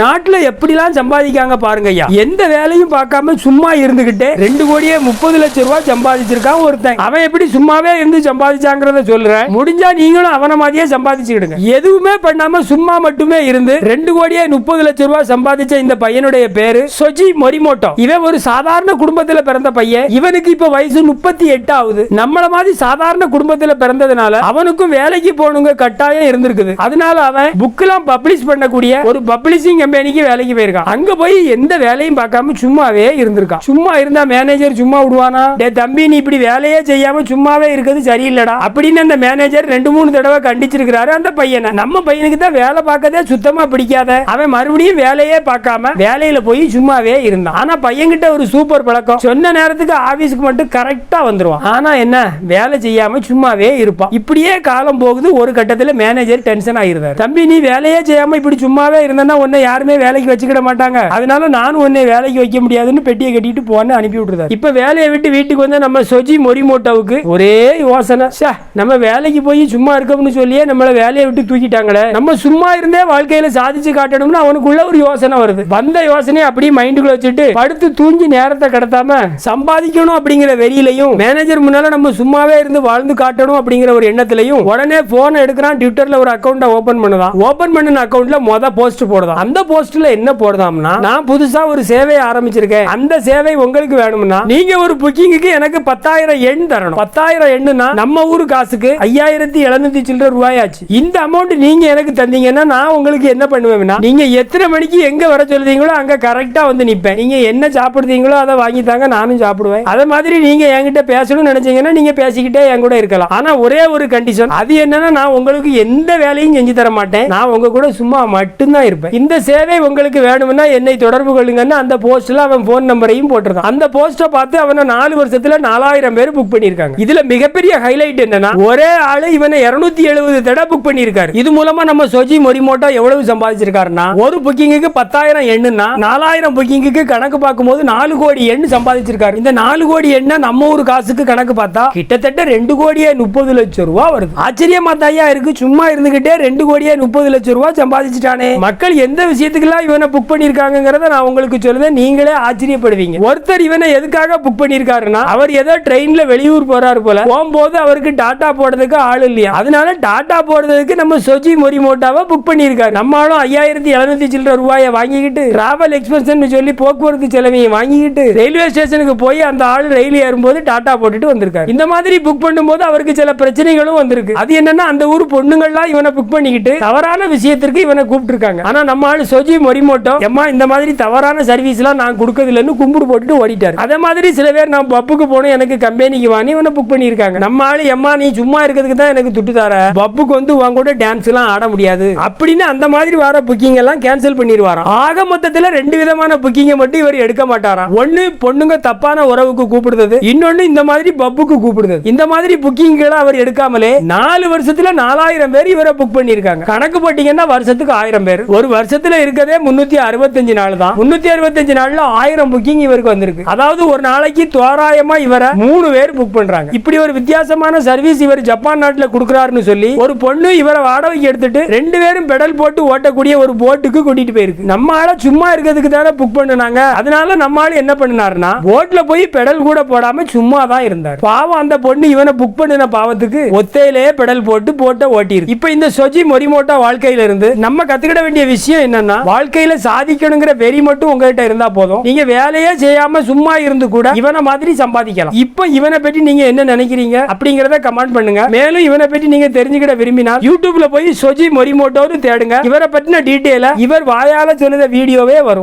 நாட்டுல எப்படிலாம் சம்பாதிக்காங்க பாருங்க ஐயா. எந்த வேலையும் பார்க்காம சும்மா இருந்துகிட்டே ரெண்டு கோடியே முப்பது லட்சம் ரூபாய் சம்பாதிச்சிருக்கான் ஒருத்தன். அவன் எப்படி சும்மாவே இருந்து சம்பாதிச்சாங்கிறத சொல்றேன். முடிஞ்சா நீங்களும் அவன மாதிரியே சம்பாதிச்சுக்கிடுங்க. எதுவுமே பண்ணாம சும்மா மட்டுமே இருந்து ரெண்டு கோடியே முப்பது லட்சம் ரூபாய் சம்பாதிச்ச இந்த பையனுடைய பேரு சொஜி மொரிமோட்டோ. இவன் ஒரு சாதாரண குடும்பத்துல பிறந்த பையன். இவனுக்கு இப்ப வயசு முப்பத்தி எட்டு ஆகுது. நம்மள மாதிரி சாதாரண குடும்பத்துல பிறந்ததுனால அவனுக்கும் வேலைக்கு போகணுங்க கட்டாயம் இருந்திருக்குது. அதனால அவன் புக்கெல்லாம் பப்ளிஷ் பண்ணக்கூடிய ஒரு பப்ளிஷிங் கம்பெனிக்கு வேலைக்கு போயிருக்கான். அங்க போய் எந்த வேலையும் பார்க்காம சும்மாவே இருந்திருக்கான். சும்மா இருந்தா மேனேஜர் சும்மா விடுவானா? டே தம்பி நீ இப்படி வேலையே செய்யாம சும்மாவே இருக்கிறது சரியில்லடா. அப்படின்னு அந்த மேனேஜர் ரெண்டு மூணு தடவை கண்டிச்சிருக்கிறாரு அந்த பையனை. நம்ம பையனுக்கு தான் வேலை பார்க்கதே சுத்தமா பிடிக்காத. அவன் மறுபடியும் வேலையே பார்க்காம வேலையில போய் சும்மாவே இருந்தான். ஆனா பையன்கிட்ட ஒரு சூப்பர் பழக்கம். சொன்ன நேரத்துக்கு ஆபீஸ்க்கு மட்டும் கரெக்டா வந்துருவான். ஆனா என்ன? வேலை செய்யாம சும்மாவே இருப்பான். இப்படியே காலம் போகுது. ஒரு கட்டத்துல மேனேஜர் டென்ஷன் ஆயிருந்தாரு தம்பி நீ வேலையே செய்யாம இப்படி சும்மாவே இருந்தா உன்னை யாருமே வேலைக்கு வச்சுக்கிட மாட்டாங்க. அதனால நானும் உன்னை வேலைக்கு வைக்க முடியாதுன்னு பெட்டியை கட்டிட்டு போன்னு அனுப்பி விட்டுருந்தாரு. இப்ப வேலையை விட்டு வீட்டுக்கு வந்து நம்ம சொஜி மொரிமோட்டோவுக்கு ஒரே யோசனை. ச்சே, நம்ம வேலைக்கு போய் சும்மா இருக்கோம்னு சொல்லியே நம்மளை வேலையை விட்டு தூக்கிட்டாங்களே. நம்ம சும்மா இருந்தே வாழ்க்கையில சாதிச்சு காட்டணும்னு அவனுக்குள்ள ஒரு யோசனை வருது. வந்த யோசனையை அப்படியே மைண்டுக்குள்ள வச்சுட்டு படுத்து தூங்கி நேரத்தை கடத்தாம சம்பாதிக்கணும் அப்படிங்கிற வெறியிலையும் மேனேஜர் முன்னால நம்ம சும்மாவே இருந்து வாழ்ந்து காட்டணும் அப்படிங்கிற ஒரு எண்ணத்திலையும் உடனே போன் எடுக்கிறான் ட்விட்டர்ல ஒரு அக்கௌண்ட்டை ஓபன் பண்ணுதான். ஓபன் பண்ணின அக்கௌண்ட்ல மொத போஸ்ட் போடுதான். அந்த போஸ்ட்ல என்ன போடுதாம்னா நான் புதுசா ஒரு சேவையை ஆரம்பிச்சிருக்கேன். அந்த சேவை உங்களுக்கு வேணும்னா நீங்க ஒரு புக்கிங்குக்கு எனக்கு பத்தாயிரம் எண் தரணும். பத்தாயிரம் எண்ணுனா நம்ம ஊரு காசுக்கு ஐயாயிரத்தி எழுநூத்தி சில்லற ரூபாயாச்சு. இந்த அமௌண்ட் நீங்க எனக்கு தந்தீங்கன்னா நான் உங்களுக்கு என்ன பண்ணுவேன்னா நீங்க எத்தனை மணிக்கு எங்க வர சொல்றீங்களோ அங்க கரெக்டா வந்து நிப்பேன். நீங்க என்ன சாப்பிடுறீங்களோ அதை வாங்கி தாங்க நானும் சாப்பிடுவேன். அதே மாதிரி நீங்க என்கிட்ட பேசணும்னு நினைச்சீங்கன்னா நீங்க பேசிக்கிட்டே என் கூட இருக்கலாம். ஆனா ஒரே ஒரு கண்டிஷன் அது என்னன்னா நான் உங்களுக்கு எந்த வேலையும் செஞ்சு தர மாட்டேன். நான் உங்க கூட சும்மா மட்டும்தான் இருப்பேன். இந்த சேவை உங்களுக்கு வேணும்னா என்னை தொடர்பு கொள்ளுங்கன்னு அந்த போஸ்ட்ல அவன் போன் நம்பரையும் போட்டிருக்கான். அந்த போஸ்ட பார்த்து அவனை நாலு வருஷத்துல நாலாயிரம் பேர் புக் பண்ணிருக்காங்க இதுல மிகப்பெரிய ஹைலைட் என்னன்னா ஒரே ஆளு இவனை இரநூத்தி எழுபது தடவை புக் பண்ணியிருக்காரு. இது மூலமா நம்ம சொஜி மொரிமோட்டோ எவ்வளவு சம்பாதிச்சிருக்காருன்னா ஒரு புக்கிங்குக்கு பத்தாயிரம் எண்ணுன்னா நாலாயிரம் புக்கிங்குக்கு கணக்கு பார்க்கும்போது நாலு கோடி எண் சம்பாதிச்சிருக்காரு. இந்த நாலு கோடி எண்ண நம்ம ஊர் காசுக்கு கணக்கு பார்த்தா கிட்டத்தட்ட ரெண்டு கோடியே முப்பது லட்சம் ரூபா வருது. ஆச்சரியமா தாயா இருக்கு சும்மா இருந்துகிட்டே ரெண்டு கோடியே முப்பது லட்சம் ரூபா சம்பாதிச்சிட்டானே. மக்கள் எந்த விஷயம் விஷயத்துக்கெல்லாம் இவனை புக் பண்ணியிருக்காங்கிறத நான் உங்களுக்கு சொல்லுவேன் நீங்களே ஆச்சரியப்படுவீங்க. ஒருத்தர் இவனை எதுக்காக புக் பண்ணியிருக்காருன்னா அவர் ஏதோ ட்ரெயின்ல வெளியூர் போறாரு போல போகும்போது அவருக்கு டாட்டா போடுறதுக்கு ஆள் இல்லையா? அதனால டாட்டா போடுறதுக்கு நம்ம சொஜி மொரிமோட்டாவை புக் பண்ணியிருக்காரு. நம்மளும் ஐயாயிரத்தி எழுநூத்தி சில்லற ரூபாயை வாங்கிக்கிட்டு டிராவல் எக்ஸ்பென்ஸ் சொல்லி போக்குவரத்து செலவையும் வாங்கிக்கிட்டு ரயில்வே ஸ்டேஷனுக்கு போய் அந்த ஆள் ரயில் ஏறும்போது டாட்டா போட்டுட்டு வந்திருக்காரு. இந்த மாதிரி புக் பண்ணும்போது அவருக்கு சில பிரச்சனைகளும் வந்திருக்கு. அது என்னன்னா அந்த ஊர் பொண்ணுங்கள்லாம் இவனை புக் பண்ணிக்கிட்டு தவறான விஷயத்திற்கு இவனை கூப்பிட்டு இருக்காங்க ஆனா நம்ம ஆள் சொஜி மொரிமோட்டோ எம்மா இந்த மாதிரி தவறான சர்வீஸ் எல்லாம் நான் கொடுக்கறதில்லன்னு கும்பிடு போட்டுட்டு ஓடிட்டாரு. அதே மாதிரி சில பேர் நான் பப்புக்கு போனோம் எனக்கு கம்பெனிக்கு வாங்கி இவனை புக் பண்ணியிருக்காங்க. நம்ம ஆளு எம்மா நீ சும்மா இருக்கிறதுக்கு தான் எனக்கு துட்டு தர. பப்புக்கு வந்து உன் கூட டான்ஸ் எல்லாம் ஆட முடியாது. அப்படின்னு அந்த மாதிரி வர புக்கிங் எல்லாம் கேன்சல் பண்ணிடுவாராம். ஆக மொத்தத்தில் ரெண்டு விதமான புக்கிங்கை மட்டும் இவர் எடுக்க மாட்டாராம். ஒண்ணு பொண்ணுங்க தப்பான உறவுக்கு கூப்பிடுறது. இன்னொன்னு இந்த மாதிரி பப்புக்கு கூப்பிடுறது இந்த மாதிரி புக்கிங்களை அவர் எடுக்காமலே நாலு வருஷத்துல நாலாயிரம் பேர் இவரை புக் பண்ணியிருக்காங்க. கணக்கு போட்டீங்கன்னா வருஷத்துக்கு ஆயிரம் பேர். ஒரு வருஷத்துல இருக்கதே முன்னூத்தி அறுபத்தஞ்சு நாள் தான். முன்னூத்தி அறுபத்தஞ்சு நாள்ல ஆயிரம் புக்கிங் இவருக்கு வந்திருக்கு. அதாவது ஒரு நாளைக்கு தோராயமா இவரை மூணு பேர் புக் பண்றாங்க. இப்படி ஒரு வித்தியாசமான சர்வீஸ் இவர் ஜப்பான் நாட்டுல கொடுக்குறாருன்னு சொல்லி ஒரு பொண்ணு இவரை வாடகைக்கு எடுத்துட்டு ரெண்டு பேரும் பெடல் போட்டு ஓட்டக்கூடிய ஒரு போட்டுக்கு கூட்டிட்டு போயிருக்கு. நம்ம ஆள சும்மா இருக்கிறதுக்கு தானே புக் பண்ணுனாங்க. அதனால நம்ம ஆளு என்ன பண்ணினாருன்னா போட்ல போய் பெடல் கூட போடாம சும்மா தான் இருந்தார். பாவம் அந்த பொண்ணு இவனை புக் பண்ணின பாவத்துக்கு ஒத்தையிலேயே பெடல் போட்டு போட்ட ஓட்டிருக்கு இப்ப இந்த சொஜி மொரிமோட்டா வாழ்க்கையில இருந்து நம்ம கத்துக்கிட வேண்டிய விஷயம் என்னன்னா வாழ்க்கையில சாதிக்கணுங்கிற வெறி மட்டும் உங்ககிட்ட இருந்தா போதும். நீங்க வேலையே செய்யாம சும்மா இருந்து கூட இவனை மாதிரி சம்பாதிக்கலாம். இப்ப இவனை பற்றி நீங்க என்ன நினைக்கிறீங்க அப்படிங்கறத கமெண்ட் பண்ணுங்க. மேலும் இவனை பற்றி நீங்க தெரிஞ்சுக்கிட விரும்பினால் யூடியூப்ல போய் சொஜி மொரிமோட்டோன்னு தேடுங்க. இவரை பற்றின டீட்டெயில இவர் வாயால சொல்லுற வீடியோவே வரும்.